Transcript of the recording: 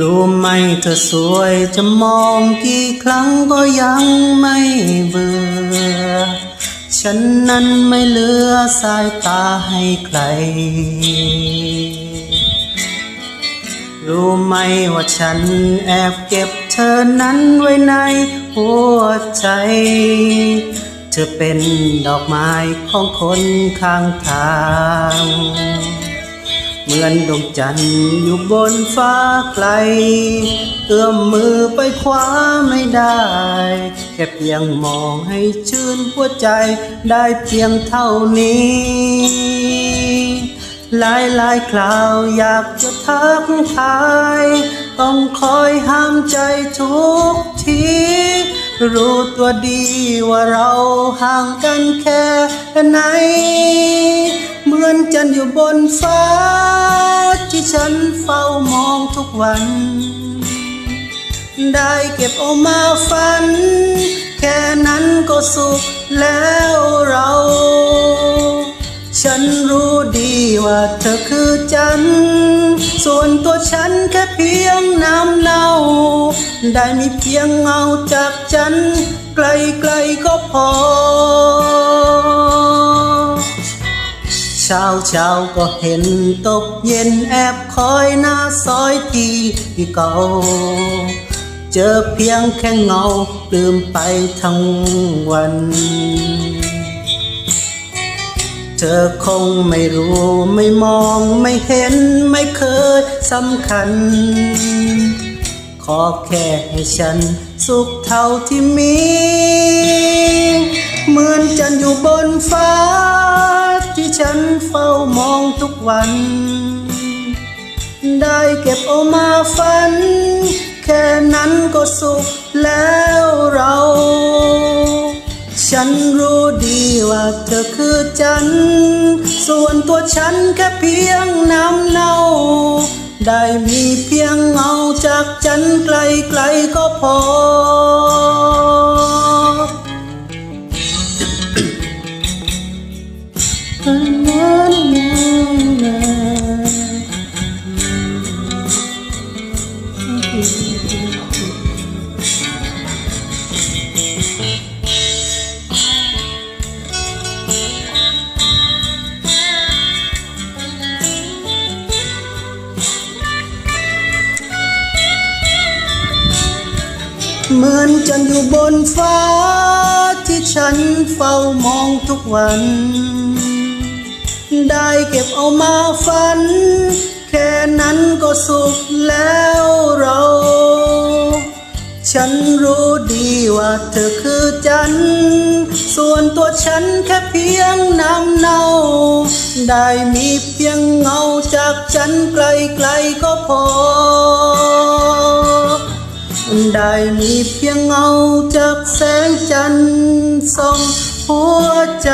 รู้ไหมเธอสวยจะมองกี่ครั้งก็ยังไม่เบื่อ ฉันนั้นไม่เหลือสายตาให้ใคร รู้ไหมว่าฉันแอบเก็บเธอนั้นไว้ในหัวใจ เธอเป็นดอกไม้ของคนข้างทาง เหมือนดวงจันทร์อยู่บนฟ้าไกล เอื้อมมือไปคว้าไม่ได้ แค่เพียงมองให้ชื่นหัวใจได้เพียงเท่านี้ หลายหลายคราวอยากจะทักทาย ต้องคอยห้ามใจทุกที รู้ตัวดีว่าเราห่างกันแค่ไหน เหมือนจันอยู่บนฟ้า ที่ฉันเฝ้ามองทุกวัน ได้เก็บเอามาฝัน แค่นั้นก็สุขแล้วเรา ฉันรู้ดีว่าเธอคือจัน ส่วนตัวฉันแค่เพียงน้ำเน่า ได้มีเพียงเงาจากจันทร์ไกลๆก็พอ เช้าเช้าก็เห็นตกเย็นแอบคอยหน้าซอยที่เก่า เจอเพียงแค่เงาลืมไปทั้งวัน เธอคงไม่รู้ไม่มองไม่เห็นไม่เคยสำคัญ ขอแค่ให้ฉันสุขเท่าที่มีเหมือนจันอยู่บนฟ้า ที่ฉันเฝ้ามองทุกวัน ได้เก็บเอามาฝัน แค่นั้นก็สุขแล้วเรา ฉันรู้ดีว่าเธอคือจัน ส่วนตัวฉันแค่เพียงน้ำเน่า ได้มีเพียงเงาจากจันทร์ไกลๆก็พอ เหมือนจันทร์อยู่บนฟ้า ที่ฉันเฝ้ามองทุกวัน ได้เก็บเอามาฝัน แค่นั้นก็สุขแล้วเรา ฉันรู้ดีว่าเธอคือจันทร์ส่วนตัวฉันแค่เพียงน้ำเน่า ได้มีเพียงเงาจากจันทร์ไกลๆก็พอ ได้มีเพียงเงาจากแสงจันทร์ส่องหัวใจ